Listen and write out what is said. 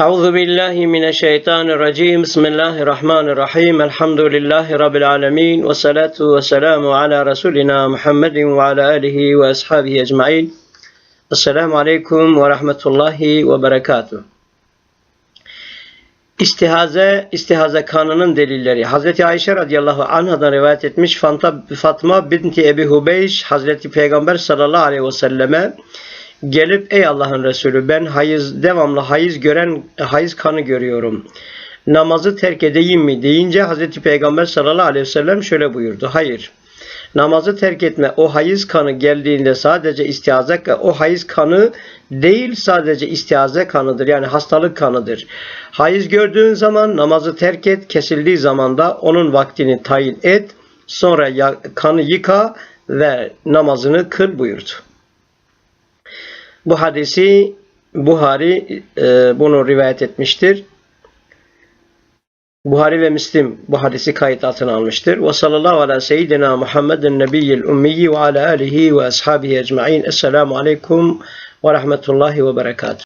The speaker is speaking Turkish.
أعوذ بالله من الشيطان الرجيم بسم الله الرحمن الرحيم الحمد لله رب العالمين والصلاة والسلام على رسولنا محمد وعلى آله وأصحابه أجمعين السلام عليكم ورحمة الله وبركاته İstihaze, istihaze kanının delilleri. Hazreti Ayşe radıyallahu anhadan rivayet etmiş Fanta, Fatma binti Ebi Hubeyş Hazreti Peygamber sallallahu aleyhi ve selleme gelip ey Allah'ın Resulü ben hayız devamlı hayız gören hayız kanı görüyorum. Namazı terk edeyim mi deyince Hazreti Peygamber sallallahu aleyhi ve sellem şöyle buyurdu. Hayır. Namazı terk etme. O hayız kanı geldiğinde sadece istihaze o hayız kanı değil sadece istihaze kanıdır. Yani hastalık kanıdır. Hayız gördüğün zaman namazı terk et. Kesildiği zaman da onun vaktini tayin et. Sonra kanı yıka ve namazını kıl buyurdu. Bu hadisi Buhari e, bunu rivayet etmiştir. Buhari ve Müslim bu hadisi kayıt altına almıştır. Ve sallallahu ala seyyidina Muhammedin nebiyyil ummiyi ve ala alihi ve ashabihi ecma'in. Esselamu aleyküm ve rahmetullahi ve berekatuhu.